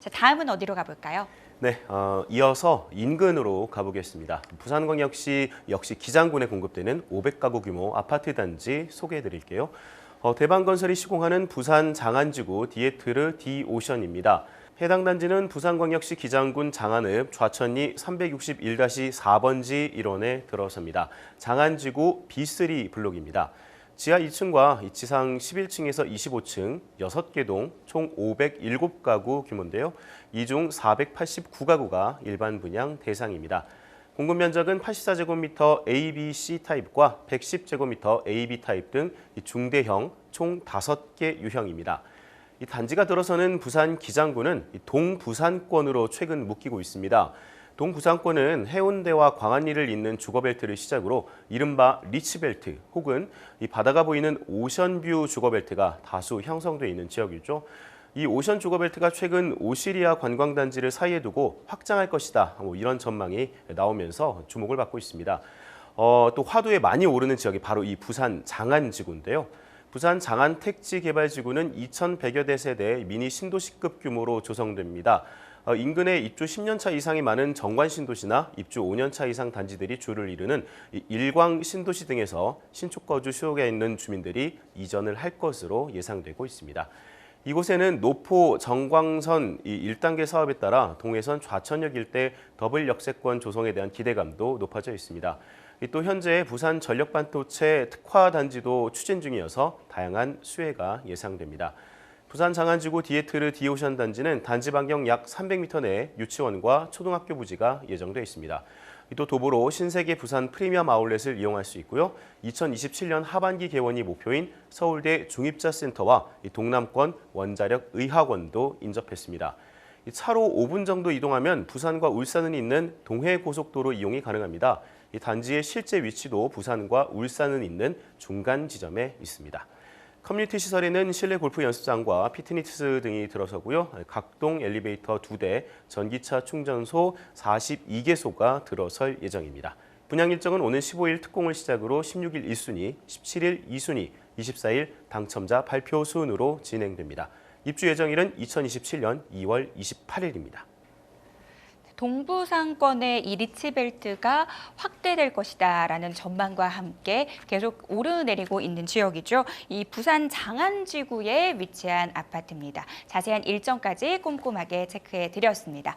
자, 다음은 어디로 가볼까요? 네, 어, 이어서 인근으로 가보겠습니다. 부산광역시 역시 기장군에 공급되는 500가구 규모 아파트 단지 소개해 드릴게요. 어, 대방건설이 시공하는 부산 장안지구 디에트르 디오션입니다. 해당 단지는 부산광역시 기장군 장안읍 좌천리 361-4번지 일원에 들어섭니다. 장안지구 B3 블록입니다. 지하 2층과 지상 11층에서 25층 6개 동 총 507가구 규모인데요. 이 중 489가구가 일반 분양 대상입니다. 공급 면적은 84제곱미터 A, B, C 타입과 110제곱미터 A, B 타입 등 중대형 총 5개 유형입니다. 이 단지가 들어서는 부산 이 동부산권으로 최근 묶이고 있습니다. 동부산권은 해운대와 광안리를 잇는 주거벨트를 시작으로 이른바 리치벨트 혹은 이 바다가 보이는 오션뷰 주거벨트가 다수 형성돼 있는 지역이죠. 이 오션 주거벨트가 최근 오시리아 관광단지를 사이에 두고 확장할 것이다. 뭐 이런 전망이 나오면서 주목을 받고 있습니다. 어, 또 화두에 많이 오르는 지역이 바로 이 부산 장안지구인데요. 부산 장안 택지 개발 지구는 2,100여 대 세대 미니 신도시급 규모로 조성됩니다. 어, 인근에 입주 10년 차 이상이 많은 정관 신도시나 입주 5년 차 이상 단지들이 주를 이루는 이 일광 신도시 등에서 신축 거주 수요가 있는 주민들이 이전을 할 것으로 예상되고 있습니다. 이곳에는 노포 정광선 이 1단계 사업에 따라 동해선 좌천역 일대 더블 역세권 조성에 대한 기대감도 높아져 있습니다. 이또 현재 부산 전력반도체 특화 단지도 추진 중이어서 다양한 수혜가 예상됩니다. 부산 장안지구 디에트르 디오션 단지는 단지 반경 약 300m 내에 유치원과 초등학교 부지가 예정돼 있습니다. 또 도보로 신세계 부산 프리미엄 아울렛을 이용할 수 있고요. 2027년 하반기 개원이 목표인 서울대 중입자센터와 이 동남권 원자력 의학원도 인접했습니다. 이 차로 5분 정도 이동하면 부산과 울산은 있는 동해고속도로 이용이 가능합니다. 이 단지의 실제 위치도 부산과 울산은 있는 중간 지점에 있습니다. 커뮤니티 시설에는 실내 골프 연습장과 피트니스 등이 들어서고요. 각동 엘리베이터 2대, 전기차 충전소 42개소가 들어설 예정입니다. 분양 일정은 오는 15일 특공을 시작으로 16일 1순위, 17일 2순위, 24일 당첨자 발표 순으로 진행됩니다. 입주 예정일은 2027년 2월 28일입니다. 동부 상권의 이 리치 벨트가 확대될 것이다라는 전망과 함께 계속 오르내리고 있는 지역이죠. 이 부산 장안 지구에 위치한 아파트입니다. 자세한 일정까지 꼼꼼하게 체크해 드렸습니다.